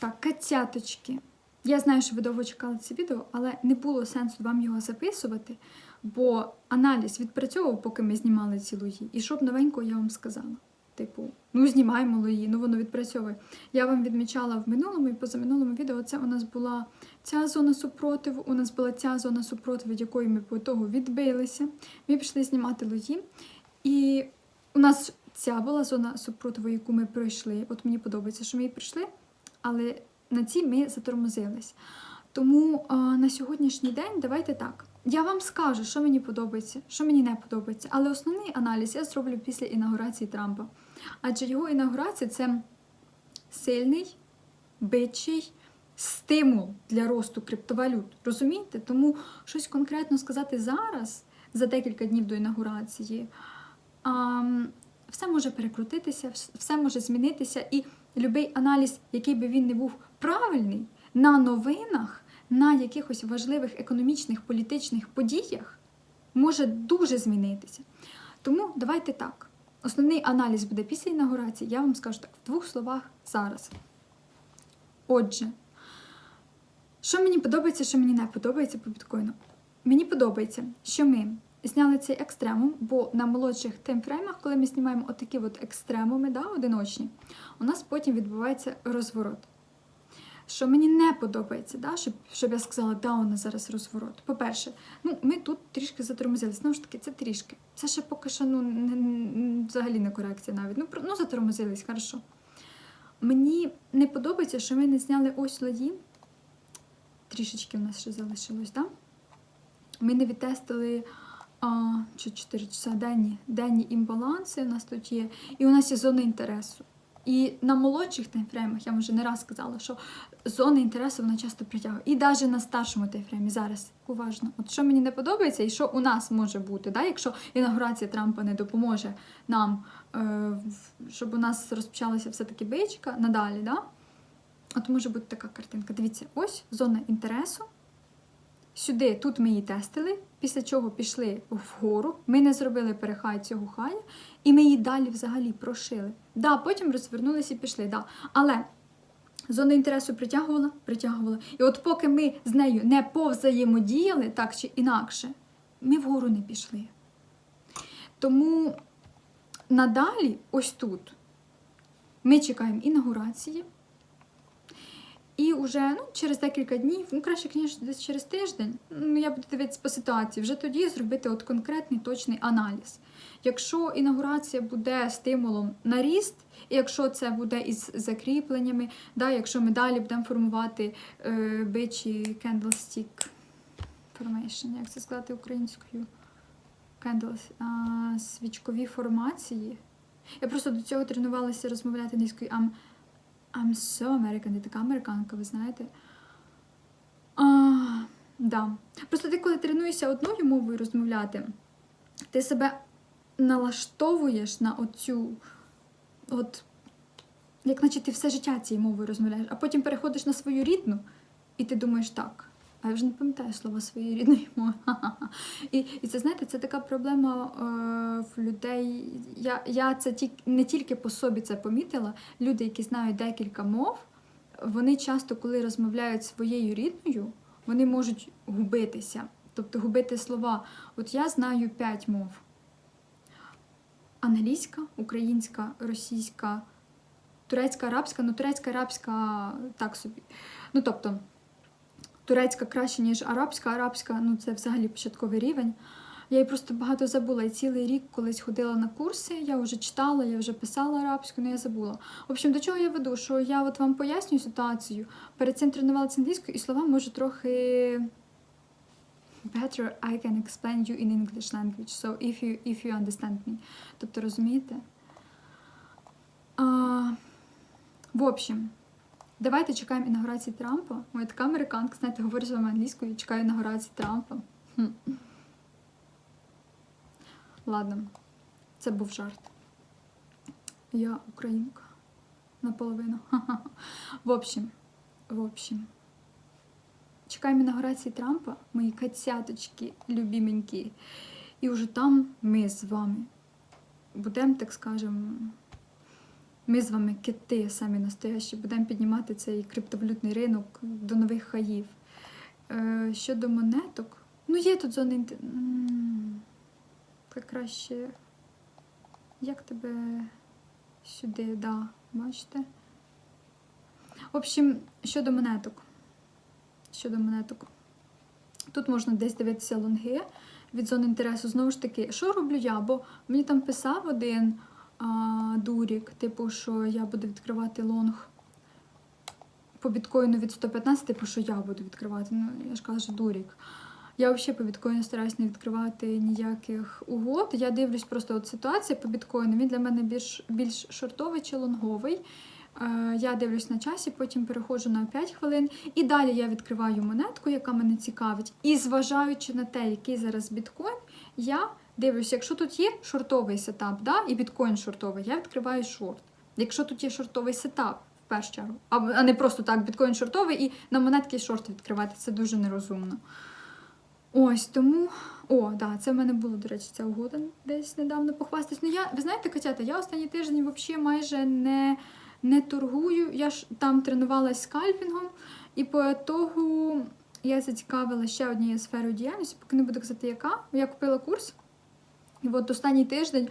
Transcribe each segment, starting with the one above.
Так, котяточки. Я знаю, що ви довго чекали це відео, але не було сенсу вам його записувати, бо аналіз відпрацьовував, поки ми знімали ці лої. І щоб новенького я вам сказала. Типу, ну знімаємо лої, ну воно відпрацьовує. Я вам відмічала в минулому і позаминулому відео. Це у нас була ця зона супротиву, у нас була ця зона супротиву, від якої ми по того відбилися. Ми пішли знімати лої. І у нас ця була зона супротиву, яку ми пройшли. От мені подобається, що ми її пройшли, але на цій ми затормозились. Тому а, на сьогоднішній день давайте так. Я вам скажу, що мені подобається, що мені не подобається. Але основний аналіз я зроблю після інаугурації Трампа. Адже його інаугурація це сильний, бичий стимул для росту криптовалют. Розумієте? Тому щось конкретно сказати зараз, за декілька днів до інаугурації, а, все може перекрутитися, все може змінитися, і будь-який аналіз, який би він не був правильний, на новинах, на якихось важливих економічних, політичних подіях, може дуже змінитися. Тому давайте так. Основний аналіз буде після інаугурації, я вам скажу так, в двох словах зараз. Отже, що мені подобається, що мені не подобається по біткоїну? Мені подобається, що ми зняли цей екстремум, бо на молодших таймфреймах, коли ми знімаємо отакі от екстремуми, да, одиночні, у нас потім відбувається розворот. Що мені не подобається, да, щоб, щоб я сказала, да, у нас зараз розворот. По-перше, ну, ми тут трішки затормозили. Знову ж таки, це трішки. Це ще поки що ну, не, взагалі не корекція навіть. Ну, ну затормозились, хорошо. Мені не подобається, що ми не зняли ось лої. Трішечки в нас ще залишилось? Да? Ми не відтестили а, чи 4 часа денні, денні імбаланси у нас тут є, і у нас є зони інтересу. І на молодших таймфреймах, я вже не раз сказала, що зони інтересу вона часто притягує. І навіть на старшому таймфреймі зараз уважно. От що мені не подобається, і що у нас може бути, да? якщо інаугурація Трампа не допоможе нам, е, щоб у нас розпочалася все-таки бичка надалі, да? от може бути така картинка. Дивіться, ось зона інтересу. Сюди, тут ми її тестили, після чого пішли вгору. Ми не зробили перехай цього хая, і ми її далі взагалі прошили. Да, потім розвернулися і пішли. Да. Але зона інтересу притягувала, притягувала. І от поки ми з нею не повзаємодіяли так чи інакше, ми вгору не пішли. Тому надалі, ось тут, ми чекаємо інаугурації. І вже ну, через декілька днів, ну краще, звісно, десь через тиждень, ну я буду дивитися по ситуації, вже тоді зробити от конкретний точний аналіз. Якщо інаугурація буде стимулом на ріст, і якщо це буде із закріпленнями, да, якщо ми далі будемо формувати е, бичі candlestick formation, як це сказати українською? Candles, а, свічкові формації. Я просто до цього тренувалася розмовляти англійською. I'm, so American, я така американка, ви знаєте. А, да. Просто ти, коли тренуєшся одною мовою розмовляти, ти себе налаштовуєш на оцю, от, як наче ти все життя цією мовою розмовляєш, а потім переходиш на свою рідну, і ти думаєш так. А я вже не пам'ятаю слова своєї рідної мови. І, і це знаєте, це така проблема е, в людей. Я, я це ті, не тільки по собі це помітила. Люди, які знають декілька мов, вони часто, коли розмовляють своєю рідною, вони можуть губитися. Тобто губити слова. От я знаю п'ять мов: англійська, українська, російська, турецька, арабська, ну турецька, арабська так собі. Ну тобто. Турецька краще, ніж арабська. Арабська ну це взагалі початковий рівень. Я її просто багато забула. І цілий рік колись ходила на курси, я вже читала, я вже писала арабську, але я забула. В общем, до чого я веду? Що я от вам пояснюю ситуацію. Перед цим тренувалася англійською, і слова можу трохи better I can explain you in English language. So if you, if you understand me. Тобто розумієте? А, в общем, Давайте чекаємо інаугурації Трампа. Моя така американка, знаєте, говорю з вами англійською, чекаю інаугурації Трампа. Хм. Ладно, це був жарт. Я українка. Наполовину. В общем, в общем. Чекаємо інаугурації Трампа, мої котяточки, любименькі. І вже там ми з вами будемо, так скажемо, Ми з вами кити самі настоящі, будемо піднімати цей криптовалютний ринок до нових хаїв. Е, щодо монеток, ну є тут зони. інте- М, Та краще. Як тебе сюди, да, бачите? В общем, щодо монеток. Щодо монеток. Тут можна десь дивитися лонги від зони інтересу. Знову ж таки, що роблю я? Бо мені там писав один дурік, типу, що я буду відкривати лонг по біткоїну від 115, типу, що я буду відкривати. Ну, я ж кажу, дурік. Я взагалі по біткоїну стараюсь не відкривати ніяких угод. Я дивлюсь просто от ситуація по біткоїну. Він для мене більш, більш шортовий чи лонговий. Е, Я дивлюсь на часі, потім переходжу на 5 хвилин, і далі я відкриваю монетку, яка мене цікавить. І зважаючи на те, який зараз біткоін, я дивлюся, якщо тут є шортовий сетап, да, і біткоін шортовий, я відкриваю шорт. Якщо тут є шортовий сетап, в першу чергу, а не просто так, біткоін шортовий і на монетки шорт відкривати, це дуже нерозумно. Ось тому. О, да, це в мене було, до речі, ця угода десь недавно похвастатись. Ну, я, ви знаєте, Катята, я останній тиждень взагалі майже не, не торгую. Я ж там тренувалась скальпінгом, і по того я зацікавила ще однією сферою діяльності, поки не буду казати, яка. Я купила курс. І от останній тиждень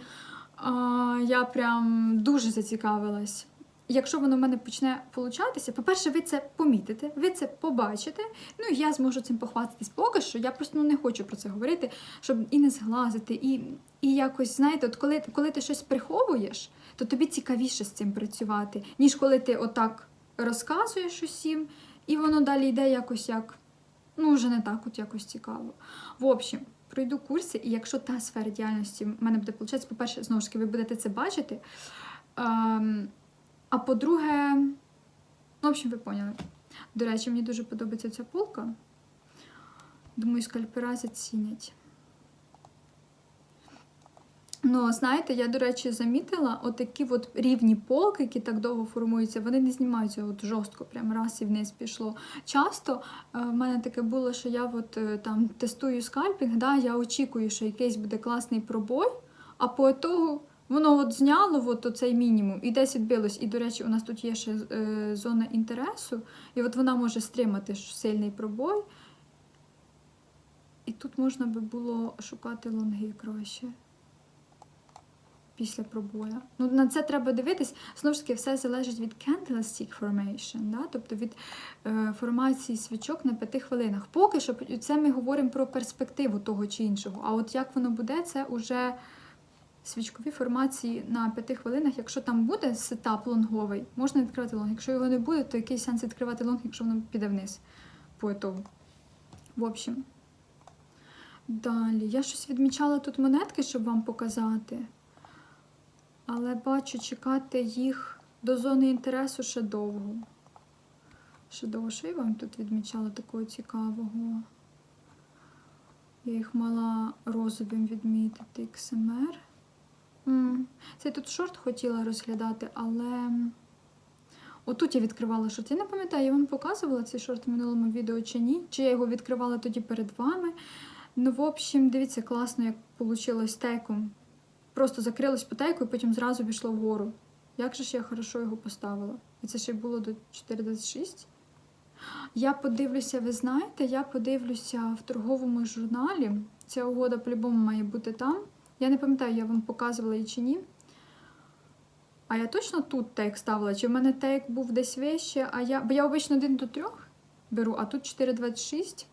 я прям дуже зацікавилась. Якщо воно в мене почне получатися, по-перше, ви це помітите, ви це побачите. Ну і я зможу цим похвастатись поки що. Я просто ну, не хочу про це говорити, щоб і не зглазити, і, і якось, знаєте, от коли, коли ти щось приховуєш, то тобі цікавіше з цим працювати, ніж коли ти отак розказуєш усім, і воно далі йде якось як, ну, вже не так от якось цікаво. В общем, пройду курси, і якщо та сфера діяльності в мене буде виходити, по-перше, знову ж таки, ви будете це бачити. Ем, а по-друге, ну, в общем, ви поняли. До речі, мені дуже подобається ця полка. Думаю, скальпера зацінять. Ну, знаєте, я, до речі, замітила отакі от рівні полки, які так довго формуються, вони не знімаються от жорстко, прям раз і вниз пішло. Часто е, в мене таке було, що я от е, там тестую скальпінг, да, я очікую, що якийсь буде класний пробой, а по того воно от зняло от оцей мінімум і десь відбилось. І, до речі, у нас тут є ще е, зона інтересу, і от вона може стримати сильний пробой. І тут можна би було шукати лонги краще після пробоя. Ну, на це треба дивитись. Знову ж таки, все залежить від candlestick formation, да? тобто від е, формації свічок на п'яти хвилинах. Поки що це ми говоримо про перспективу того чи іншого. А от як воно буде, це вже свічкові формації на п'яти хвилинах. Якщо там буде сетап лонговий, можна відкривати лонг. Якщо його не буде, то який сенс відкривати лонг, якщо воно піде вниз по етогу. В общем. Далі. Я щось відмічала тут монетки, щоб вам показати. Але бачу, чекати їх до зони інтересу ще довго. Ще довго, що я вам тут відмічала такого цікавого. Я їх мала розовим відмітити XMR. М, Це тут шорт хотіла розглядати, але отут я відкривала шорт. Я не пам'ятаю, я вам показувала цей шорт в минулому відео чи ні. Чи я його відкривала тоді перед вами. Ну, в общем, дивіться, класно, як вийшло тейком. Просто закрилось по тейку і потім зразу пішло вгору. Як же ж я хорошо його поставила? І це ще було до 4,26. Я подивлюся, ви знаєте, я подивлюся в торговому журналі. Ця угода по-любому має бути там. Я не пам'ятаю, я вам показувала її чи ні. А я точно тут тейк ставила? Чи в мене тейк був десь вище, а я. Бо я обично 1 до 3 беру, а тут 4,26.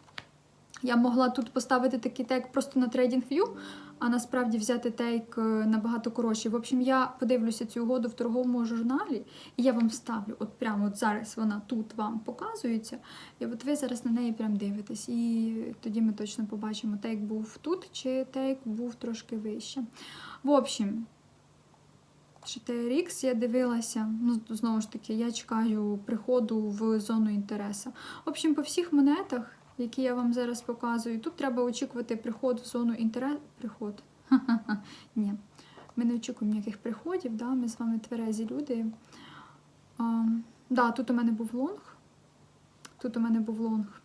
Я могла тут поставити такий тейк просто на TradingView, а насправді взяти тейк е, набагато коротший. В общем, я подивлюся цю угоду в торговому журналі, і я вам ставлю, от прямо от зараз вона тут вам показується, і от ви зараз на неї прям дивитесь. І тоді ми точно побачимо, тейк був тут, чи тейк був трошки вище. В общем, TRX я дивилася, ну знову ж таки, я чекаю приходу в зону інтересу. В общем, по всіх монетах які я вам зараз показую. Тут треба очікувати приход в зону інтересу. Приход. Ні. Ми не очікуємо ніяких приходів, да? ми з вами тверезі люди. А, да, Тут у мене був лонг. Тут у мене був лонг.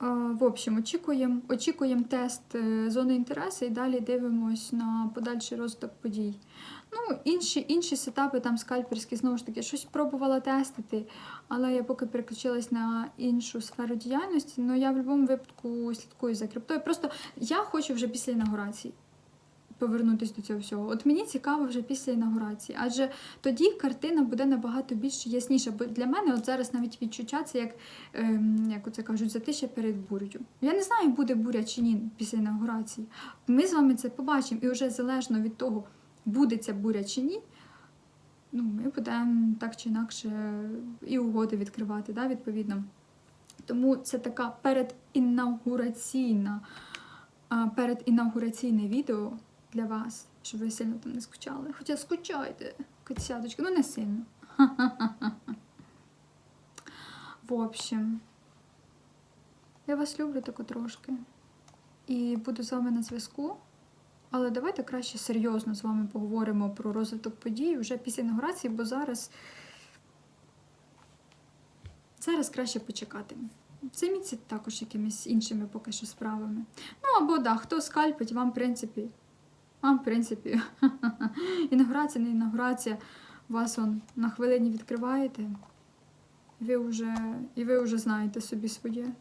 В общем, очікуємо очікуємо тест е, зони інтересу і далі дивимось на подальший розвиток подій. Ну, інші, інші сетапи, там скальперські, знову ж таки, щось пробувала тестити, але я поки переключилась на іншу сферу діяльності. Ну, я в будь-якому випадку слідкую за криптою. Просто я хочу вже після інаугурації повернутися до цього всього. От мені цікаво вже після інаугурації, адже тоді картина буде набагато більш ясніша. Бо для мене от зараз навіть відчуття це як, ем, як оце кажуть, затишя перед бурею. Я не знаю, буде буря чи ні після інаугурації. Ми з вами це побачимо, і вже залежно від того, буде ця буря чи ні. Ну, ми будемо так чи інакше і угоди відкривати, да, відповідно. Тому це така передінаугураційна, передінаугураційне відео для вас, щоб ви сильно там не скучали. Хоча скучайте, котсяточки, ну не сильно. В общем, я вас люблю тако трошки. І буду з вами на зв'язку. Але давайте краще серйозно з вами поговоримо про розвиток подій вже після інаугурації, бо зараз. Зараз краще почекати. Займіться також якимись іншими поки що справами. Ну або да, хто скальпить, вам, в принципі, вам, в принципі, інаугурація, не інаугурація, вас он на хвилині відкриваєте, ви вже, і ви вже знаєте собі своє.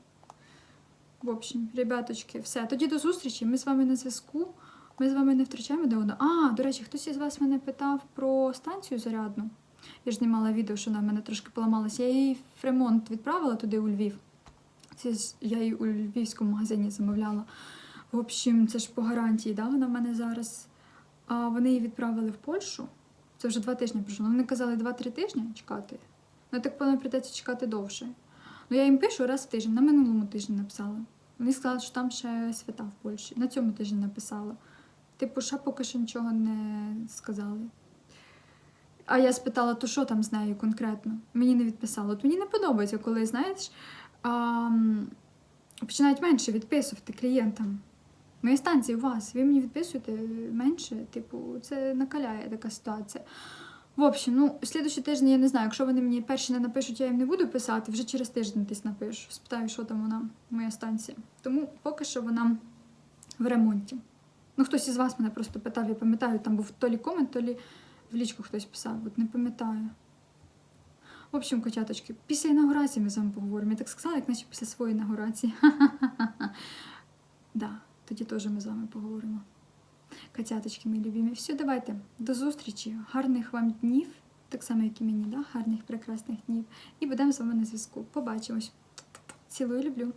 В общем, ребяточки, все. Тоді до зустрічі. Ми з вами на зв'язку. Ми з вами не втрачаємо де одного. А, до речі, хтось із вас мене питав про станцію зарядну. Я ж знімала відео, що вона в мене трошки поламалася. Я її в ремонт відправила туди у Львів. Це я її у львівському магазині замовляла. В общем, це ж по гарантії, да, вона в мене зараз. А вони її відправили в Польщу. Це вже два тижні пройшло. Вони казали два-три тижні чекати. Ну так певно прийдеться чекати довше. Ну я їм пишу раз в тиждень, на минулому тижні написала. Вони сказали, що там ще свята в Польщі. На цьому тижні написала. Типу, ще поки що нічого не сказали. А я спитала, то що там з нею конкретно? Мені не відписали. От мені не подобається, коли, знаєш, а, починають менше відписувати клієнтам. Мої станції у вас, ви мені відписуєте менше, типу, це накаляє така ситуація. В общем, ну, слідуючий тиждень я не знаю, якщо вони мені перші не напишуть, я їм не буду писати, вже через тиждень десь напишу. Спитаю, що там вона, моя станція. Тому поки що вона в ремонті. Ну, хтось із вас мене просто питав, я пам'ятаю, там був то лі комент, то лі в лічку хтось писав, от не пам'ятаю. В общем, котяточки, після інаугурації ми з вами поговоримо. Я так сказала, як наче після своєї інаугурації. Да, тоді теж ми з вами поговоримо. Котяточки, мої любимі. Все, давайте, до зустрічі. Гарних вам днів, так само, як і мені, да? гарних прекрасних днів. І будемо з вами на зв'язку. Побачимось. Цілую, люблю.